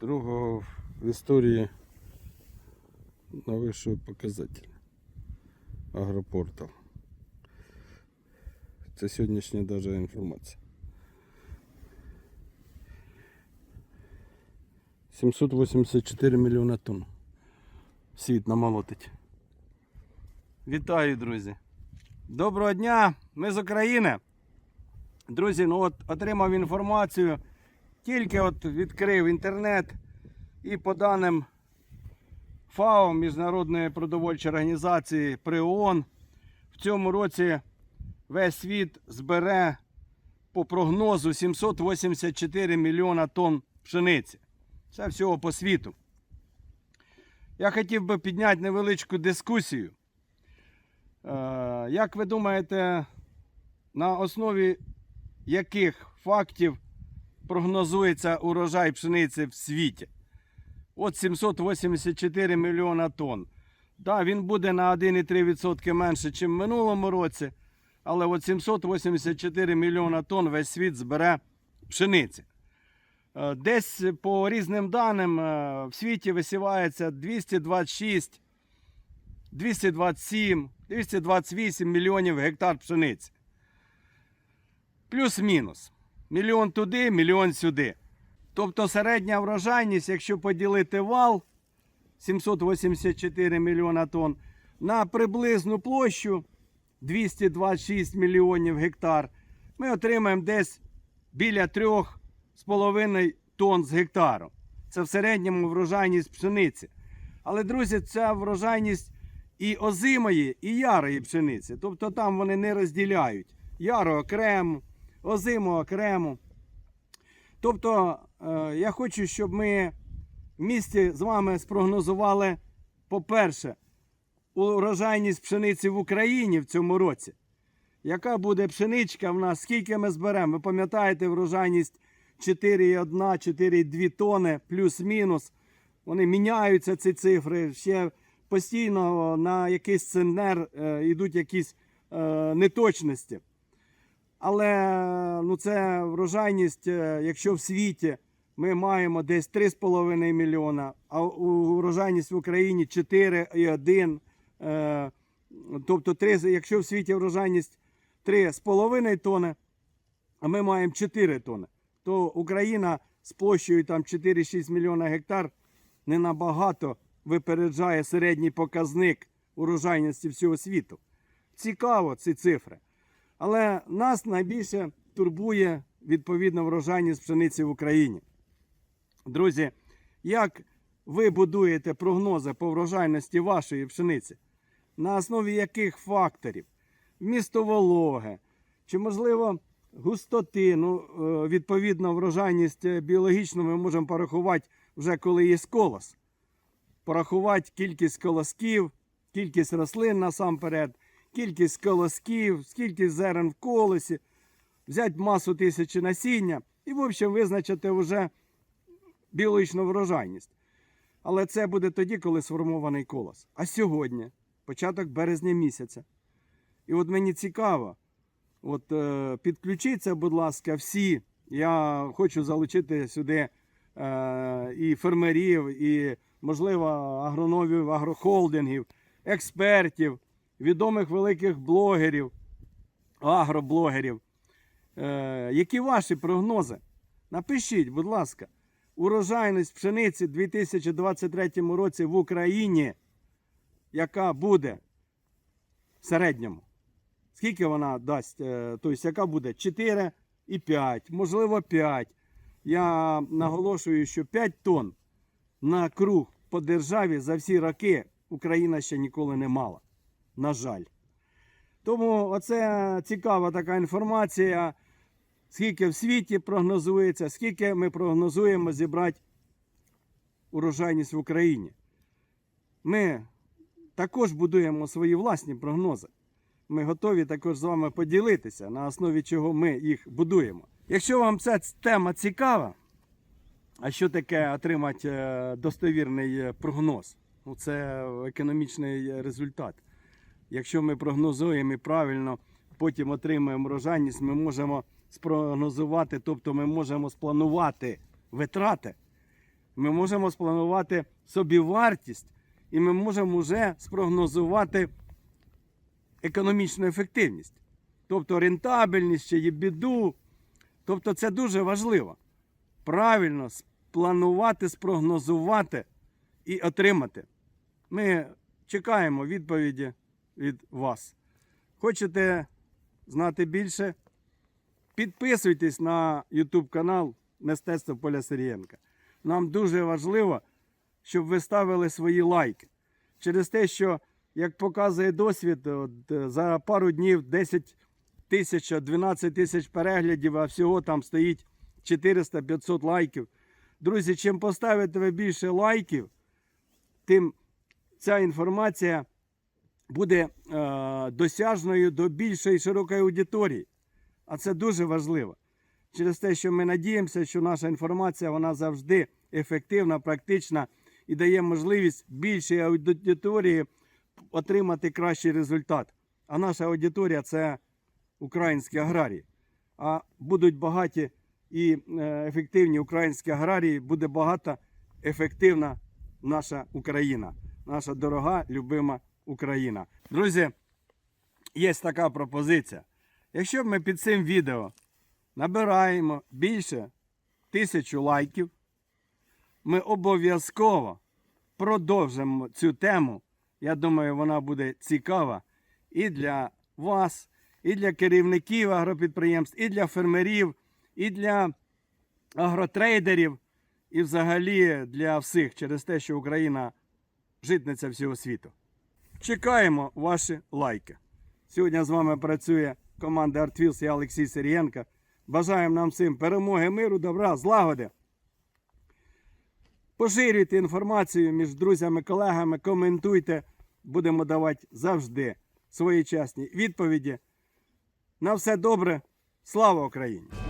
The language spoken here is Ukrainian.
другого в історії найвищого показателя. Агропортал. Це сьогоднішня даже інформація. 784 мільйона тонн. Світ намолотить. Вітаю, друзі! Доброго дня! Ми з України. Друзі, ну от отримав інформацію. Тільки от відкрив інтернет і по даним ФАО Міжнародної продовольчої організації при ООН в цьому році весь світ збере по прогнозу 784 мільйона тонн пшениці. Це всього по світу. Я хотів би підняти невеличку дискусію. Е, Як ви думаєте, на основі яких фактів прогнозується урожай пшениці в світі? От 784 мільйона тонн. Да, він буде на 1,3% менше, ніж в минулому році, але от 784 мільйона тонн весь світ збере пшениці. Е, Десь по різним даним е, в світі висівається 226, 227, 228 мільйонів гектар пшениці. Плюс-мінус. Мільйон туди, мільйон сюди. Тобто середня врожайність, якщо поділити вал 784 мільйона тонн на приблизну площу 226 мільйонів гектар, ми отримаємо десь біля 3,5 тонн з гектару. Це в середньому врожайність пшениці. Але, друзі, ця врожайність і озимої, і ярої пшениці. Тобто там вони не розділяють. Яру окремо, озиму окремо. Тобто, е, я хочу, щоб ми в місті з вами спрогнозували, по-перше, урожайність пшениці в Україні в цьому році. Яка буде пшеничка в нас, скільки ми зберемо? Ви пам'ятаєте, врожайність 4,1, 4,2 тони, плюс-мінус. Вони міняються, ці цифри. Ще постійно на якийсь центнер е, йдуть якісь е, неточності. Але ну, це врожайність, е, якщо в світі ми маємо десь 3,5 мільйона, а врожайність в Україні 4,1. Е, тобто, 3, якщо в світі врожайність 3,5 тони, а ми маємо 4 тони, то Україна з площею там 4-6 мільйона гектар не набагато випереджає середній показник урожайності всього світу. Цікаво ці цифри. Але нас найбільше турбує відповідно врожайність пшениці в Україні. Друзі, як ви будуєте прогнози по врожайності вашої пшениці? На основі яких факторів? Вмісто вологи, чи можливо густоти, ну, е, відповідно, врожайність е, біологічну ми можемо порахувати вже коли є колос. Порахувати кількість колосків, кількість рослин насамперед, кількість колосків, скільки зерен в колосі, взяти масу тисячі насіння і, в общем, визначити вже біологічну врожайність. Але це буде тоді, коли сформований колос. А сьогодні, початок березня місяця. І от мені цікаво, от е, підключіться, будь ласка, всі. Я хочу залучити сюди е, і фермерів, і, можливо, агрономів, агрохолдингів, експертів, відомих великих блогерів, агроблогерів. Е, які ваші прогнози? Напишіть, будь ласка, урожайність пшениці в 2023 році в Україні, яка буде в середньому. Скільки вона дасть? е, Тобто, яка буде 4 і 5, можливо, 5. Я наголошую, що 5 тонн на круг по державі за всі роки Україна ще ніколи не мала. На жаль. Тому оце цікава така інформація, скільки в світі прогнозується, скільки ми прогнозуємо зібрати урожайність в Україні. Ми також будуємо свої власні прогнози. Ми готові також з вами поділитися, на основі чого ми їх будуємо. Якщо вам ця тема цікава, а що таке отримати е, достовірний е, прогноз? Ну, це економічний результат. Якщо ми прогнозуємо і правильно, потім отримуємо врожайність, ми можемо спрогнозувати, тобто ми можемо спланувати витрати ми можемо спланувати собі вартість, і ми можемо вже спрогнозувати економічну ефективність, тобто рентабельність чи їбіду. Тобто це дуже важливо. Правильно спланувати, спрогнозувати і отримати. Ми чекаємо відповіді від вас. Хочете знати більше? Підписуйтесь на YouTube канал Мистецтво Поля Сирієнка. Нам дуже важливо, щоб ви ставили свої лайки. Через те, що, як показує досвід, от, е, за пару днів 10 тисяч, 12 тисяч переглядів, а всього там стоїть 400-500 лайків. Друзі, чим поставите ви більше лайків, тим ця інформація буде е, досяжною до більшої широкої аудиторії. А це дуже важливо. Через те, що ми надіємося, що наша інформація вона завжди ефективна, практична і дає можливість більшій аудиторії отримати кращий результат. А наша аудиторія це українські аграрії. А будуть багаті і е, ефективні українські аграрії, буде багата ефективна наша Україна, наша дорога, любима Україна. Друзі, є така пропозиція. Якщо ми під цим відео набираємо більше тисячу лайків, ми обов'язково продовжимо цю тему. Я думаю, вона буде цікава і для вас, і для керівників агропідприємств, і для фермерів, і для агротрейдерів, і взагалі для всіх через те, що Україна житниця всього світу. Чекаємо ваші лайки. Сьогодні з вами працює команда Артвілс і Олексій Сирієнко. Бажаємо нам всім перемоги, миру, добра, злагоди. Поширюйте інформацію між друзями, колегами, коментуйте. Будемо давати завжди своєчасні відповіді. На все добре. Слава Україні!